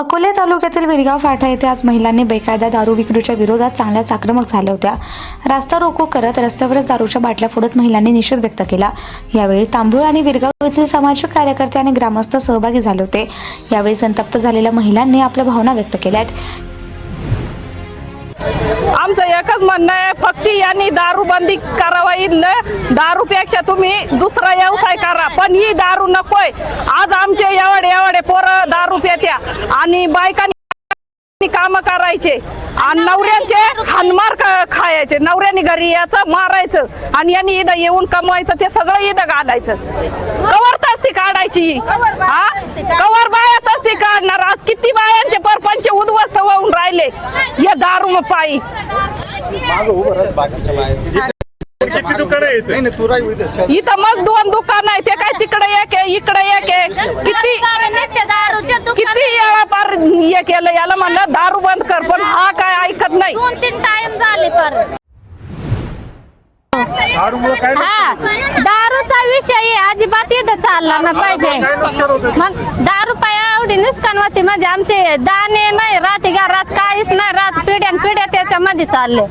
अकोले तालुक्यातील विरगाव फाटा येथे आज महिलांनी बेकायदा दारू विक्रीच्या विरोधात चांगल्याच आक्रमक झाल्या होत्या. रास्ता रोको करत रस्त्यावरच दारूच्या बाटल्या फोडत महिलांनी निषेध व्यक्त केला. यावेळी तांबूळ आणि विरगाव येथील सामाजिक कार्यकर्ते आणि ग्रामस्थ सहभागी झाले होते. यावेळी संतप्त झालेल्या महिलांनी आपल्या भावना व्यक्त केल्या आहेत आमचं एकच म्हणणं आहे फक्त यांनी दारूबंदी करावा दारूपेक्षा तुम्ही दुसरा व्यवसाय करा पण ही दारू नकोय. आज आमचे एवढे एवढे पोरं दारू पेत्या आणि बायकांनी काम करायचे. आणि नवऱ्यांचे हनमार खायचे. नवऱ्याने घरी यायचं मारायचं. आणि यांनी इथं येऊन कमवायचं ते सगळं इथं घालायचं. कवर तस्ती काढायची हा. कवर बाया तस्ती काढणार. आज किती बायांचे परपंच उद्ध्वस्त होऊन राहिले. या दारू पायी. किती दुकान आहे इथे नाही नाही तू राही इथं. शेत- इथं मग दोन दुकान आहे ते काय तिकडे एक आहे इकडे एक आहे. किती किती वेळा पार हे केलं याला म्हणलं दारू बंद कर पण हा काय ऐकत नाही. दोन तीन टाइम झाले पर. दारूमुळे काय हा दारूचा विषय अजिबात इथं चालला ना पाहिजे. काय नुकसान होतं? मग दारू पाया एवढी नुकसान होते म्हणजे आमचे दाणे नाही राहते घरात काहीच नाही राहत पिढ्यान पिढ्या त्याच्यामध्ये चालले.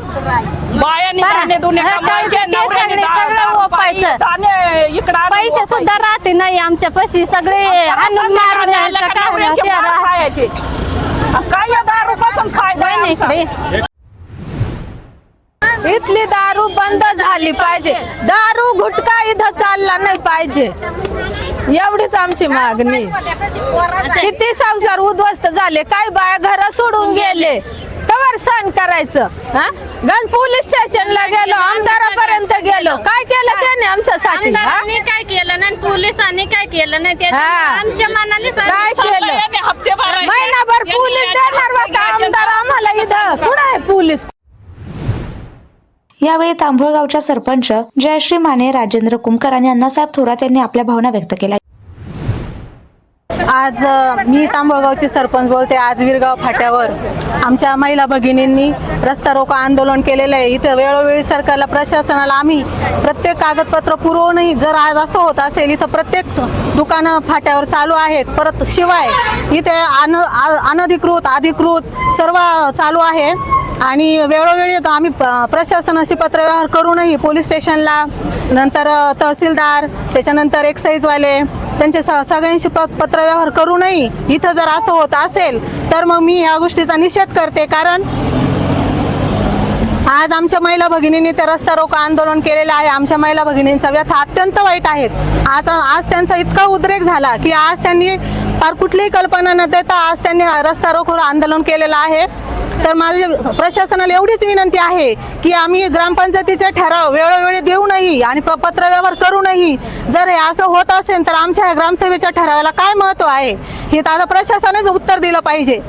बायानी बरं. हा, कमायचे नवऱ्याने दा- सगळं ओपायचं. इकडे पैसे सुद्धा राहते नाही आमच्या पशी सगळे हाणून मारून यायचं काय काय या इथली दारू बंद झाली पाहिजे. दारू गुटखा इथं चालला नाही पाहिजे. एवढीच आमची मागणी. किती संसार उद्ध्वस्त झाले. काय बाया घर सोडून गेले. कवर सण करायचं हा? गण पोलीस स्टेशनला गेलो आमदारापर्यंत गेलो. काय केलं त्याने आमच्यासाठी हा? आमदारांनी काय केलं नाही पोलिसांनी काय केलं नाही त्याच्यामुळे हा. आमच्या मनाने काय केलं? हप्ते भरायचे. महिनाभर यांनी पोलीस याच्या देणार होता घ्यायचे. आमदार आम्हाला इथं. कुठं आहे पोलीस? यावेळी तांबुळगावच्या सरपंच जयश्री माने राजेंद्र कुमकर आणि अण्णासाहेब थोरात यांनी आपल्या भावना व्यक्त केल्या. आज मी तांबळगावचे सरपंच बोलते. आज विरगाव फाट्यावर आमच्या महिला भगिनींनी रस्ता रोको आंदोलन केलेलं आहे. इथं वेळोवेळी सरकारला प्रशासनाला आम्ही प्रत्येक कागदपत्र पुरवूनही जर आज असं होत असेल इथं प्रत्येक दुकानं फाट्यावर चालू आहेत. परत शिवाय इथे अन आ- अनधिकृत अधिकृत सर्व चालू आहे. आणि वेळोवेळी आता आम्ही प- प्रशासनाशी पत्रव्यवहार करूनही पोलीस स्टेशनला नंतर तहसीलदार त्याच्यानंतर एक्साईजवाले त्यांचे स- सगळ्यांशी प- पत्रव्यवहार करूनही इथं जर असं होत असेल तर मग मी या गोष्टीचा निषेध करते. कारण आज आमच्या महिला भगिनींनी ते रस्ता रोको आंदोलन केलेलं आहे. आमच्या महिला भगिनींचा व्यथा अत्यंत वाईट आहेत. आज आज त्यांचा इतका उद्रेक झाला की आज त्यांनी फार कुठलीही कल्पना न देता आज त्यांनी रस्ता रोको आंदोलन केलेलं आहे. तर माझी प्रशासनाला एवढीच विनंती आहे की आम्ही ग्रामपंचायतीचे ठराव वेळोवेळी देऊनही आणि प- पत्रव्यवहार करूनही जर हे असं होत असेल तर आमच्या ग्रामसेवेच्या ठरावाला काय महत्त्व आहे? हे आता प्रशासनाच उत्तर दिलं पाहिजे.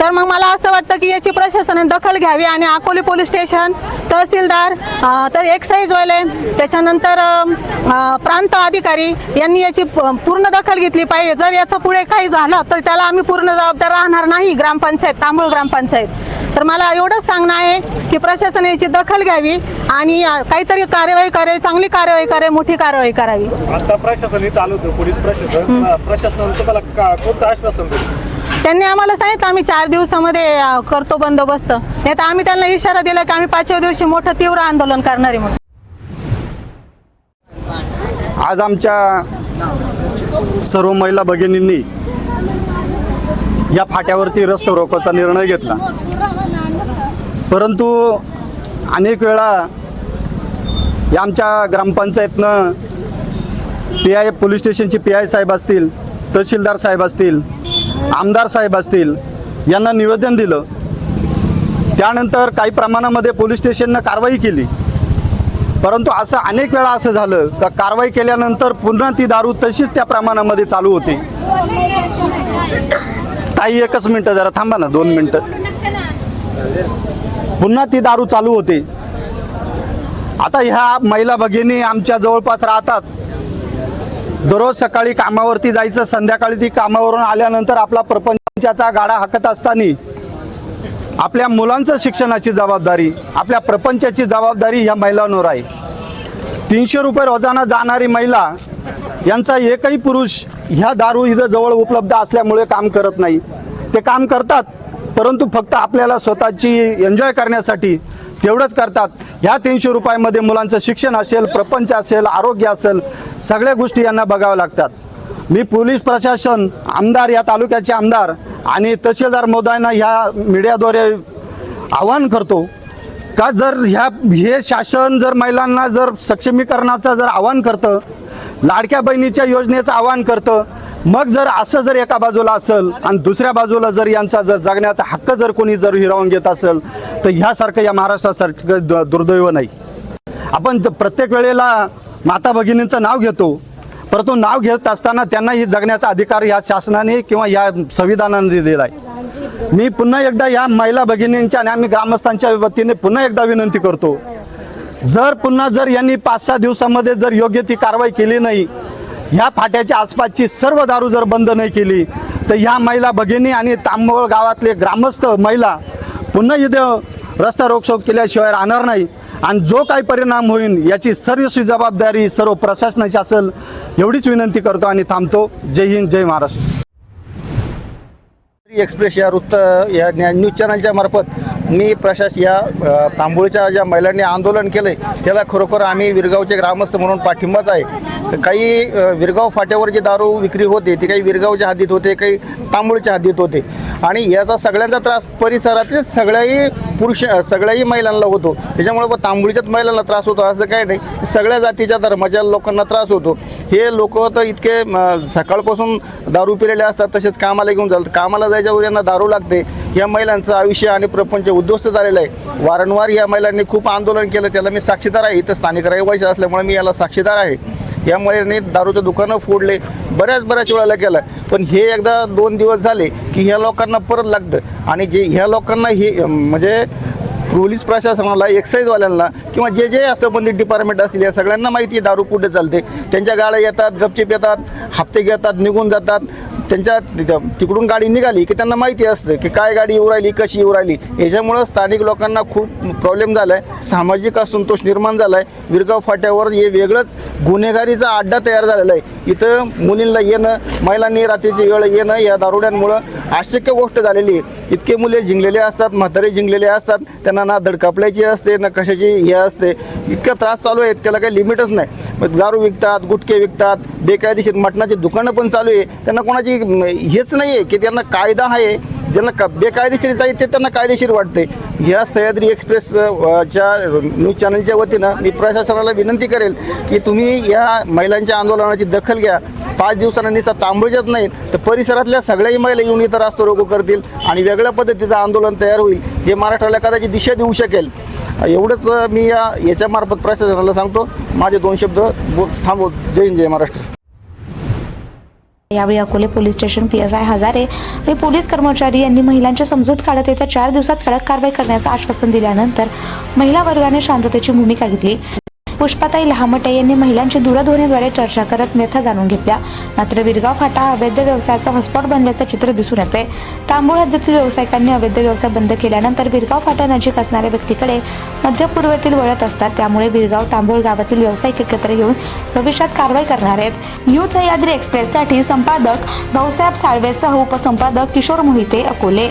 तर मग मला असं वाटतं की याची प्रशासनाने दखल घ्यावी आणि अकोले पोलीस स्टेशन तहसीलदार तर एक्साईजवाले त्याच्यानंतर प्रांत अधिकारी यांनी याची पूर्ण दखल घेतली पाहिजे. जर याचं पुढे काही झालं तर त्याला आम्ही पूर्ण जबाबदार राहणार नाही ग्रामपंचायत तांबूळ ग्रामपंचायत. तर मला एवढंच सांगणं आहे की प्रशासनाने याची दखल घ्यावी आणि काहीतरी कार्यवाही करावी चांगली कार्यवाही करावी मोठी कारवाई करावी. आता प्रशासन इथं आलं होतं पोलीस प्रशासन. प्रशासनानं तुम्हाला कोणतं आश्वासन त्यांनी आम्हाला सांगितलं आम्ही चार दिवसामध्ये करतो बंदोबस्त. नाही तर आम्ही त्यांना इशारा दिला की आम्ही पाचव्या दिवशी मोठं तीव्र आंदोलन करणार आहे म्हणून. आज आमच्या सर्व महिला भगिनींनी या फाट्यावरती रस्ता रोकोचा निर्णय घेतला. परंतु अनेक वेळा या आमच्या ग्रामपंचायतनं पी आय पोलीस स्टेशनचे पी आय साहेब असतील तहसीलदार साहेब असतील आमदार साहेब असतील यांना निवेदन दिलं. त्यानंतर काही प्रमाणामध्ये पोलीस स्टेशननं कारवाई केली. परंतु असं अनेक वेळा असं झालं का कारवाई केल्यानंतर पुन्हा ती दारू तशीच त्या प्रमाणामध्ये चालू होती. ताई एकच मिनटं जरा थांबा ना दोन मिनटं. पुन्हा ती दारू चालू होते. आता ह्या महिला भगिनी आमच्या जवळपास राहतात. दररोज सकाळी कामावरती जायचं संध्याकाळी ती कामावरून आल्यानंतर आपला प्रपंचाचा गाडा हाकत असताना आपल्या मुलांचं शिक्षणाची जबाबदारी आपल्या प्रपंचाची जबाबदारी ह्या महिलांवर आहे. तीनशे रुपये रोजाना जाणारी महिला यांचा एकही पुरुष ह्या दारू इथं जवळ उपलब्ध असल्यामुळे काम करत नाही. ते काम करतात परंतु फक्त आपल्याला स्वतःची एन्जॉय करण्यासाठी तेवढंच करतात. ह्या तीनशे रुपयामध्ये मुलांचं शिक्षण असेल प्रपंच असेल आरोग्य असेल सगळ्या गोष्टी यांना बघाव्या लागतात. मी पोलीस प्रशासन आमदार या तालुक्याचे आमदार आणि तहसीलदार महोदयांना ह्या मीडियाद्वारे आवाहन करतो का जर ह्या हे शासन जर महिलांना जर सक्षमीकरणाचं जर आवाहन करतं लाडक्या बहिणीच्या योजनेचं आवाहन करतं मग जर असं जर एका बाजूला असेल आणि दुसऱ्या बाजूला जर यांचा जर जगण्याचा हक्क जर कोणी जर हिरावून घेत असेल तर ह्यासारखं या महाराष्ट्रासारखं दुर्दैव नाही. आपण प्रत्येक वेळेला माता भगिनींचं नाव घेतो. परंतु नाव घेत असताना त्यांनाही जगण्याचा अधिकार या शासनाने किंवा या संविधानाने दिलेला आहे. मी पुन्हा एकदा या महिला भगिनींच्या आणि आम्ही ग्रामस्थांच्या वतीने पुन्हा एकदा विनंती करतो. जर पुन्हा जर यांनी पाच सहा दिवसामध्ये जर योग्य ती कारवाई केली नाही ह्या फाट्याच्या आसपासची सर्व दारू जर बंद नाही केली तर ह्या महिला भगिनी आणि तांबवळ गावातले ग्रामस्थ महिला पुन्हा इथं रस्ता रोकशोक केल्याशिवाय राहणार नाही. आणि जो काही परिणाम होईल याची सर्वस्वी जबाबदारी सर्व प्रशासनाची असेल एवढीच विनंती करतो आणि थांबतो. जय हिंद जय महाराष्ट्र. एक्सप्रेस या वृत्त या न्यूज चॅनलच्या मार्फत मी प्रशास या अ, तांबोळीच्या ज्या महिलांनी आंदोलन केलं आहे त्याला खरोखर आम्ही विरगावचे ग्रामस्थ म्हणून पाठिंबाच आहे. काही विरगाव फाट्यावर जी दारू विक्री होते ती काही विरगावच्या हद्दीत होते काही तांबोळीच्या हद्दीत होते. आणि याचा सगळ्यांचा त्रास परिसरातील सगळ्याही पुरुष सगळ्याही महिलांना होतो. त्याच्यामुळे बा महिलांना त्रास होतो असं काही नाही. सगळ्या जातीच्या धर्माच्या लोकांना त्रास होतो. हे लोक तर इतके सकाळपासून दारू पिलेले असतात तसेच कामाला घेऊन जातात. कामाला जायच्यावर यांना दारू लागते. या महिलांचं आयुष्य आणि प्रपंच उद्ध्वस्त झालेलं आहे. वारंवार या महिलांनी खूप आंदोलन केलं. त्याला मी साक्षीदार आहे. इथं स्थानिक रहिवासी असल्यामुळे मी याला साक्षीदार आहे. यामुळे महिलांनी दारूचं दुकानं फोडले. बऱ्याच बऱ्याच वेळाला केलं पण हे एकदा दोन दिवस झाले की ह्या लोकांना परत लागतं. आणि जे ह्या लोकांना हे म्हणजे पोलीस प्रशासनाला एक्साईजवाल्यांना किंवा जे जे संबंधित डिपार्टमेंट असतील या सगळ्यांना माहिती आहे दारू कुठे चालते. त्यांच्या गाड्या येतात गपचिप येतात हप्ते घेतात निघून जातात. त्यांच्या तिथं- तिकडून गाडी निघाली की त्यांना माहिती असतं की काय गाडी येऊ राहिली कशी येऊ राहिली. याच्यामुळं स्थानिक लोकांना खूप प्रॉब्लेम झाला आहे सामाजिक असंतोष निर्माण झाला आहे विरगाव फाट्यावर हे वेगळंच गुन्हेगारीचा अड्डा तयार झालेला आहे. इथं मुलींना येणं महिलांनी रात्रीची वेळ येणं या दारुड्यांमुळं अशक्य गोष्ट झालेली आहे. इतके मुले जिंकलेले असतात म्हातारे जिंकलेले असतात त्यांना ना धडकापल्याची असते ना कशाची हे असते. इतका त्रास चालू आहे त्याला काही लिमिटच नाही. दारू विकतात गुटखे विकतात बेकायदेशीर मटणाची दुकानं पण चालू आहे. त्यांना कोणाची हेच नाही आहे की त्यांना कायदा आहे. ज्यांना का बेकायदेशीर आहे ते त्यांना कायदेशीर वाटते ह्या सह्याद्री एक्सप्रेस च्या न्यूज चॅनलच्या वतीनं मी प्रशासनाला विनंती करेल की तुम्ही या महिलांच्या आंदोलनाची दखल घ्या. पाच दिवसांना निसा तांबळजत नाही तर परिसरातल्या सगळ्याही महिला येऊन इथं रास्त रोको करतील आणि वेगळ्या पद्धतीचं आंदोलन तयार होईल जे महाराष्ट्राला कदाचित दिशा देऊ शकेल. एवढंच मी या याच्यामार्फत प्रशासनाला सांगतो. माझे दोन शब्द बो- थांबवत जय हिंद जय महाराष्ट्र. यावेळी Akole police station P S I Hazare हे पोलीस कर्मचारी यांनी महिलांची समजूत काढत येत्या चार दिवसात कडक कारवाई करण्याचं आश्वासन दिल्यानंतर महिला वर्गाने शांततेची भूमिका घेतली. पुष्पाताई लहामटे यांनी महिलांची दूरध्वनीद्वारे चर्चा करत व्यथा जाणून घेतल्या. मात्र विरगाव फाटा हा अवैध व्यवसायाचा हॉटस्पॉट बनल्याचं चित्र दिसून येते तांबूळ हद्दीतील व्यावसायिकांनी अवैध व्यवसाय बंद केल्यानंतर विरगाव फाटा नजीक असणाऱ्या व्यक्तीकडे मध्य पूर्वेतील वळत असतात. त्यामुळे विरगाव तांबूळ गावातील व्यावसायिक एकत्र येऊन भविष्यात कारवाई करणार आहेत. न्यूज सह्याद्री एक्सप्रेससाठी संपादक भाऊसाहेब साळवेसह उपसंपादक किशोर मोहिते अकोले.